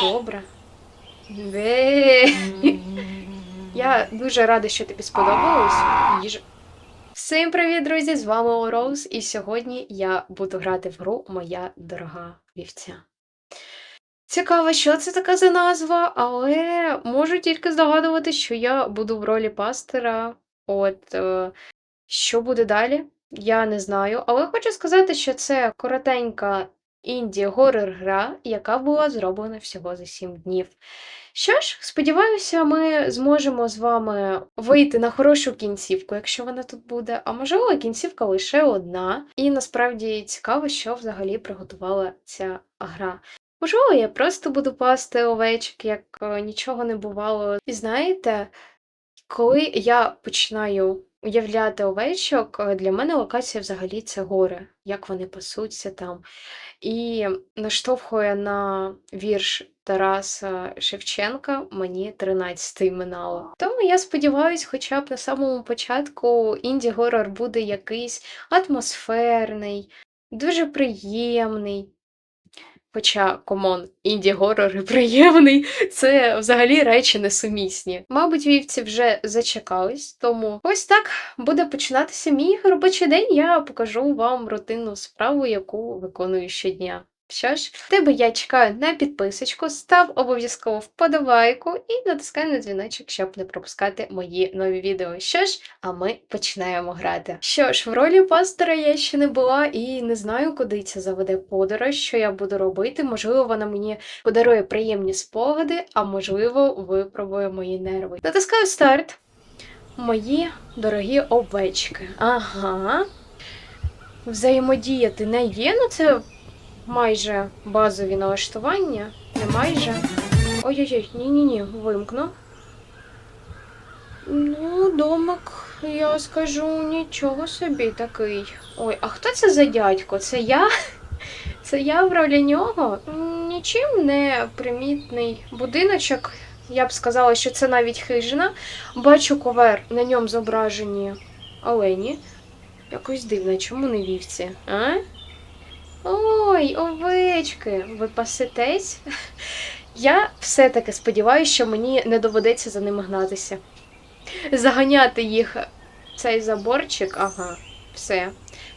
добре. Я дуже рада, що тобі сподобалось. Їж... Всім привіт, друзі! З вами Роуз, і сьогодні я буду грати в гру Моя дорога вівця. Цікаво, що це така за назва, але можу тільки здогадувати, що я буду в ролі пастора. От е, що буде далі, я не знаю. Але хочу сказати, що це коротенька інді-горор гра, яка була зроблена всього за 7 днів. Що ж, сподіваюся, ми зможемо з вами вийти на хорошу кінцівку, якщо вона тут буде. А можливо, кінцівка лише одна. І насправді цікаво, що взагалі приготувала ця гра. Можливо, я просто буду пасти овечок, як е, нічого не бувало. І знаєте, коли я починаю уявляти овечок, е, для мене локація взагалі це гори, як вони пасуться там. І наштовхує на вірш Тараса Шевченка мені 13 минало. Тому я сподіваюся, хоча б на самому початку інді-горор буде якийсь атмосферний, дуже приємний. Хоча, комон, інді-горор і приємний це взагалі речі несумісні. Мабуть, вівці вже зачекались, тому ось так буде починатися мій робочий день. Я покажу вам рутинну справу, яку виконую щодня. Що ж, тебе я чекаю на підписочку, став обов'язково вподобайку і натискай на дзвіночок, щоб не пропускати мої нові відео. Що ж, а ми починаємо грати. Що ж, в ролі пастора я ще не була і не знаю, куди це заведе подорож, що я буду робити. Можливо, вона мені подарує приємні спогади, а можливо, випробує мої нерви. Натискаю старт. Мої дорогі овечки. Ага. Взаємодіяти не є, ну це майже базові налаштування. Не майже. Ой-ой-ой, ні-ні-ні, вимкну. Ну, домик, я скажу, нічого собі такий. Ой, а хто це за дядько? Це я? Це я в ролі нього? Нічим не примітний будиночок. Я б сказала, що це навіть хижина. Бачу ковер, на ньому зображені олені. Якось дивно, чому не вівці? А? Ой, овечки, ви пасетесь? Я все-таки сподіваюся, що мені не доведеться за ними гнатися. Заганяти їх цей заборчик, ага, все.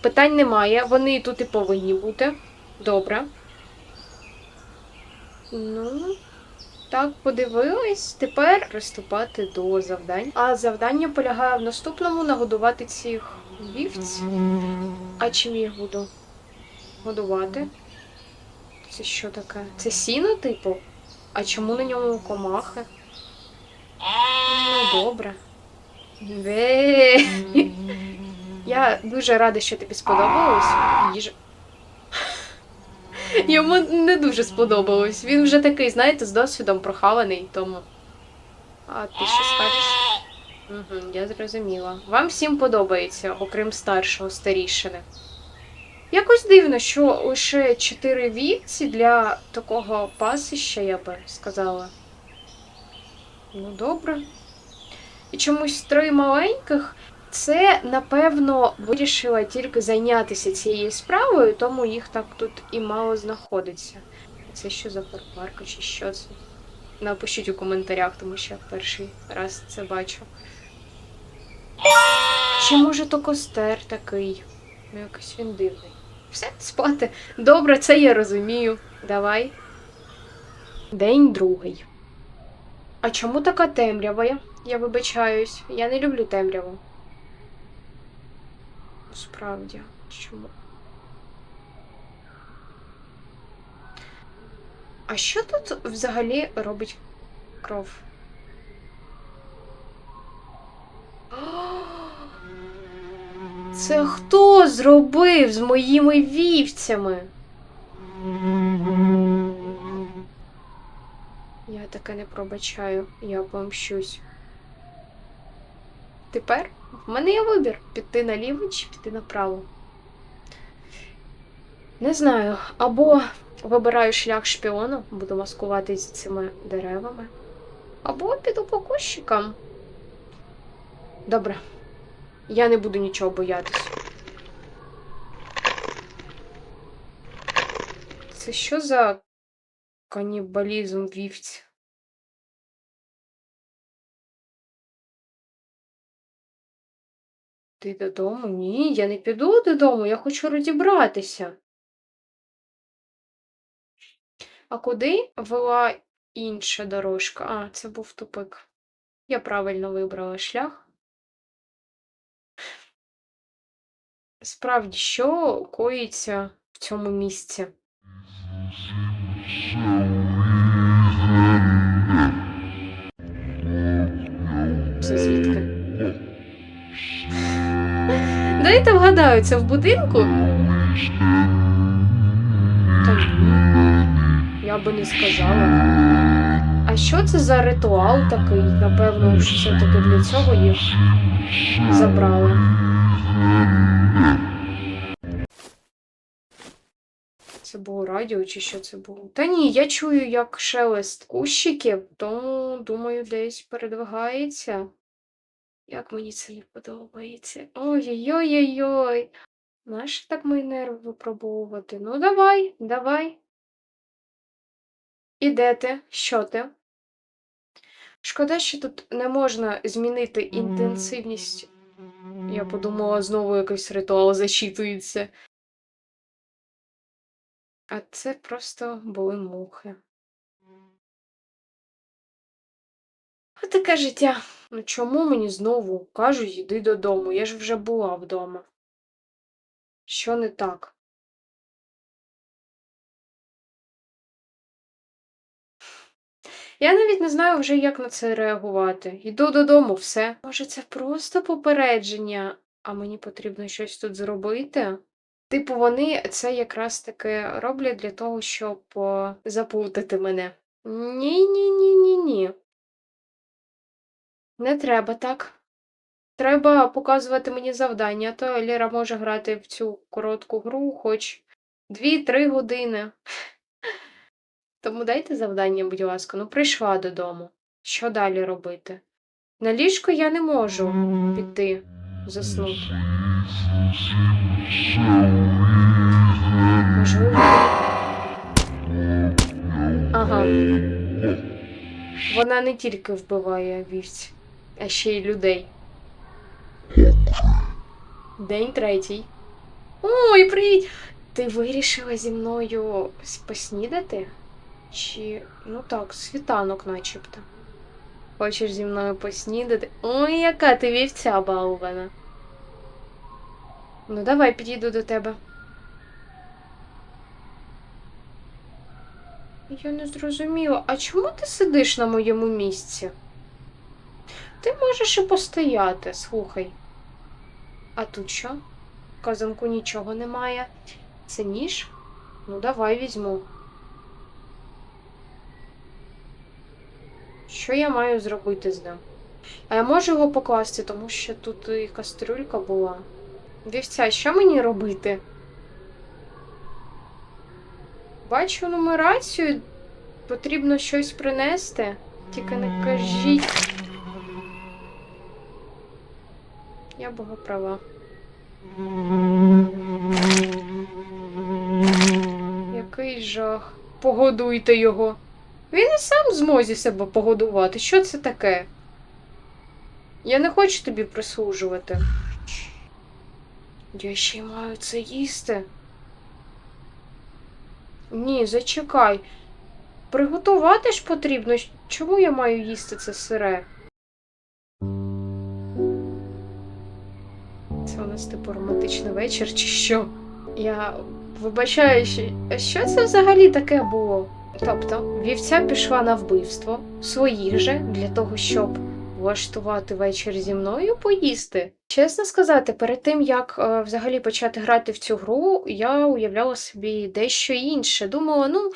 Питань немає, вони тут і повинні бути. Добре. Ну, так, подивились. Тепер приступати до завдань. А завдання полягає в наступному нагодувати цих вівць. А чим їх буду? Годувати. Це що таке? Це сіно, типу? А чому на ньому комахи? Ну, добре. Я дуже рада, що тобі сподобалось. Їж... Йому не дуже сподобалось. Він вже такий, знаєте, з досвідом прохаваний, тому. А ти що скажеш? Угу, я зрозуміла. Вам всім подобається, окрім старшого старішини. Якось дивно, що лише чотири вівці для такого пасища, я би сказала. Ну, добре. І чомусь три маленьких це, напевно, вирішила тільки зайнятися цією справою, тому їх так тут і мало знаходиться. Це що за парпарка чи що це? Напишіть у коментарях, тому що я перший раз це бачу. Чи може то костер такий? Ну, якийсь він дивний. Все, спати. Добре, це я розумію. Давай. День другий. А чому така темрява? Я- вибачаюсь. Я не люблю темряву. Справді, чому? А що тут взагалі робить кров? Це хто зробив з моїми вівцями? Я таке не пробачаю, я помщусь. Тепер в мене є вибір піти наліво чи піти направо. Не знаю, або вибираю шлях шпіона, буду маскуватись цими деревами, або піду по кущикам. Добре. Я не буду нічого боятись. Це що за Канібалізм вівць. Ти додому? Ні, я не піду додому, я хочу розібратися. А куди вела інша дорожка? А, це був тупик. Я правильно вибрала шлях. Справді, що коїться в цьому місці? Це звідки? Дайте вгадаю, це в будинку? Я би не сказала. А що це за ритуал такий? Напевно, що все-таки для цього їх забрали. Це було радіо, чи що це було? Та ні, я чую, як шелест кущиків, тому думаю, десь передвигається. Як мені це не подобається. Ой-ой-ой-ой. Нащо так мої нерви випробовувати? Ну, давай, давай. І де ти? Що ти? Шкода, що тут не можна змінити інтенсивність. Я подумала, знову якийсь ритуал зачитується. А це просто були мухи. А таке життя. Ну чому мені знову кажуть, йди додому? Я ж вже була вдома. Що не так? Я навіть не знаю вже, як на це реагувати. Йду додому, все. Може, це просто попередження, а мені потрібно щось тут зробити? Типу, вони це якраз таки роблять для того, щоб о, заплутати мене. Ні-ні-ні-ні-ні. Не треба так. Треба показувати мені завдання, а то Ліра може грати в цю коротку гру хоч 2-3 години. Тому дайте завдання, будь ласка, ну прийшла додому. Що далі робити? На ліжко я не можу піти заснути. Ага. Вона не тільки вбиває вівць, а ще й людей. День третій. Ой, привіт! Ти вирішила зі мною поснідати? Чи. Ну так, світанок начебто. Хочеш зі мною поснідати? Ой, яка ти вівця балована. Ну, давай підійду до тебе. Я не зрозуміла, а чому ти сидиш на моєму місці? Ти можеш і постояти, слухай. А тут що? В казанку нічого немає. Це ніж? Ну, давай візьму. Що я маю зробити з ним? А я можу його покласти, тому що тут і кастрюлька була. Вівця, що мені робити? Бачу нумерацію. Потрібно щось принести. Тільки не кажіть. Я була права. Який жах. Погодуйте його. Він і сам в змозі себе погодувати. Що це таке? Я не хочу тобі прислужувати. Я ще маю це їсти. Ні, зачекай. Приготувати ж потрібно. Чому я маю їсти це сире? Це у нас типу романтичний вечір, чи що? Я вибачаю, що це взагалі таке було? Тобто, вівця пішла на вбивство своїх же для того, щоб влаштувати вечір зі мною поїсти. Чесно сказати, перед тим як е, взагалі почати грати в цю гру, я уявляла собі дещо інше. Думала, ну.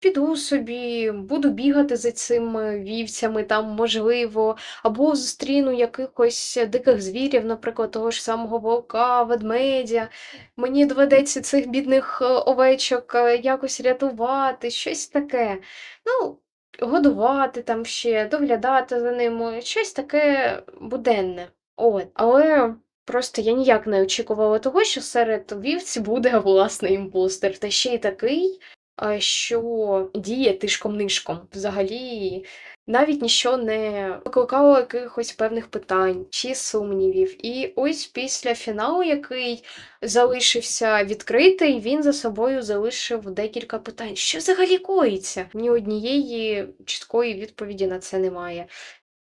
Піду собі, буду бігати за цими вівцями, там, можливо, або зустріну якихось диких звірів, наприклад, того ж самого вовка, ведмедя. Мені доведеться цих бідних е, овечок е, якось рятувати, щось таке. Ну, годувати там ще, доглядати за ними, щось таке буденне. От. Але просто я ніяк не очікувала того, що серед вівці буде власний імпостер, та ще й такий. е, що діє тишком-нишком. Взагалі навіть ніщо не викликало якихось певних питань чи сумнівів. І ось після фіналу, який залишився відкритий, він за собою залишив декілька питань. Що взагалі коїться? Ні однієї чіткої відповіді на це немає.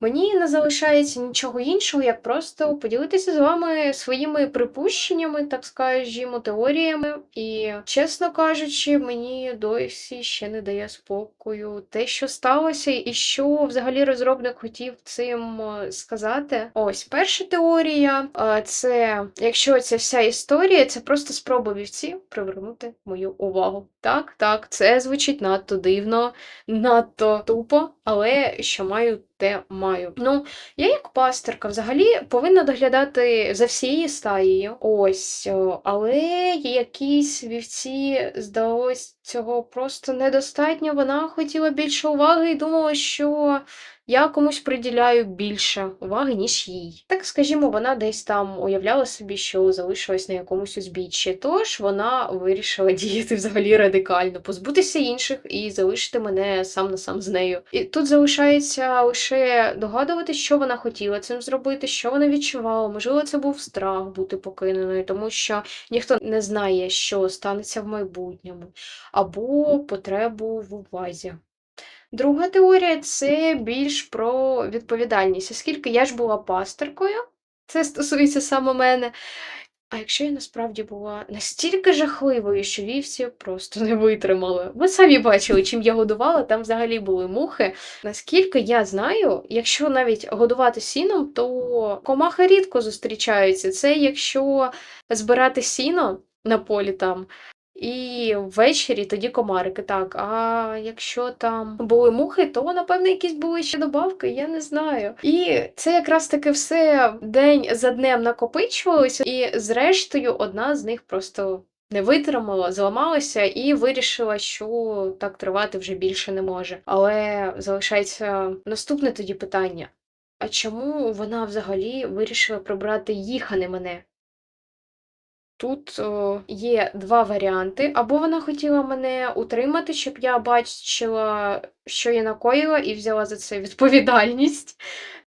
Мені не залишається нічого іншого, як просто поділитися з вами своїми припущеннями, так скажімо, теоріями. І, чесно кажучи, мені досі ще не дає спокою те, що сталося, і що взагалі розробник хотів цим е, сказати. Ось перша теорія е, це якщо ця вся історія, це просто спроба вівці привернути мою увагу. Так, так, це звучить надто дивно, надто тупо, але що маю, те маю. Ну, я як пастерка взагалі повинна доглядати за всією стаєю. Ось, але якісь вівці здалось цього просто недостатньо. Вона хотіла більше уваги і думала, що я комусь приділяю більше уваги, ніж їй. Так скажімо, вона десь там уявляла собі, що залишилась на якомусь узбіччі. Тож вона вирішила діяти взагалі радикально, позбутися інших і залишити мене сам на сам з нею. І тут залишається лише догадувати, що вона хотіла цим зробити, що вона відчувала. Можливо, це був страх бути покиненою, тому що ніхто не знає, що станеться в майбутньому, або потребу в увазі. Друга теорія це більш про відповідальність, оскільки я ж була пасторкою, це стосується саме мене. А якщо я насправді була настільки жахливою, що вівці просто не витримали. Ви самі бачили, чим я годувала, там взагалі були мухи. Наскільки я знаю, якщо навіть годувати сіном, то комахи рідко зустрічаються. Це якщо збирати сіно на полі там. І ввечері тоді комарики, так. А якщо там були мухи, то напевно якісь були ще добавки, я не знаю. І це якраз таки все день за днем накопичувалося, і зрештою одна з них просто не витримала, зламалася і вирішила, що так тривати вже більше не може. Але залишається наступне тоді питання: а чому вона взагалі вирішила прибрати їх, а не мене? Тут о, є два варіанти. Або вона хотіла мене утримати, щоб я бачила, що я накоїла, і взяла за це відповідальність.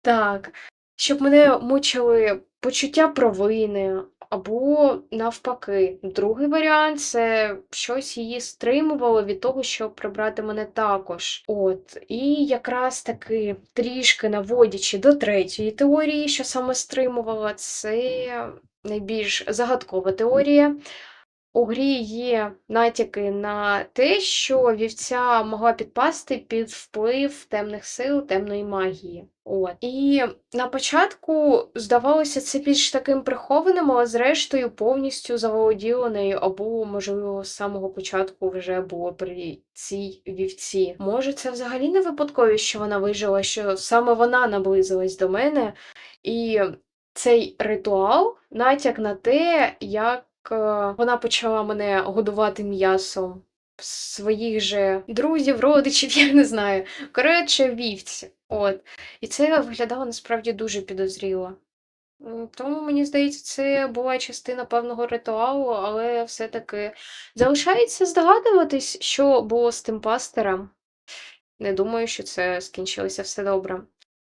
Так, щоб мене мучили почуття провини, або навпаки. Другий варіант це щось її стримувало від того, щоб прибрати мене також. От, і якраз таки трішки наводячи до третьої теорії, що саме стримувала, це найбільш загадкова теорія. У грі є натяки на те, що вівця могла підпасти під вплив темних сил, темної магії. От. І на початку здавалося це більш таким прихованим, але зрештою повністю заволоділо нею, або, можливо, з самого початку вже було при цій вівці. Може, це взагалі не випадково, що вона вижила, що саме вона наблизилась до мене. І цей ритуал натяк на те, як вона почала мене годувати м'ясом своїх же друзів, родичів, я не знаю. Коротше, вівці. От. І це виглядало насправді дуже підозріло. Тому, мені здається, це була частина певного ритуалу, але все-таки залишається здогадуватись, що було з тим пастером. Не думаю, що це скінчилося все добре.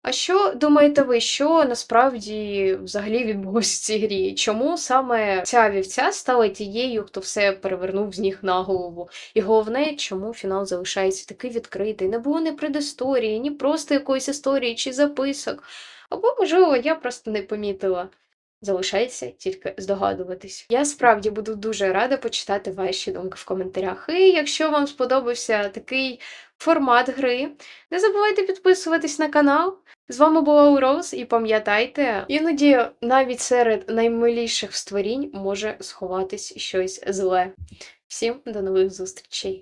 А що думаєте ви, що насправді взагалі відбулося в цій грі? Чому саме ця вівця стала тією, хто все перевернув з ніг на голову? І головне, чому фінал залишається такий відкритий? Не було ні предісторії, ні просто якоїсь історії чи записок. Або, можливо, я просто не помітила. Залишається тільки здогадуватись. Я справді буду дуже рада почитати ваші думки в коментарях. І якщо вам сподобався такий формат гри, не забувайте підписуватись на канал. З вами була Уроз, і пам'ятайте, іноді навіть серед наймиліших створінь може сховатись щось зле. Всім до нових зустрічей!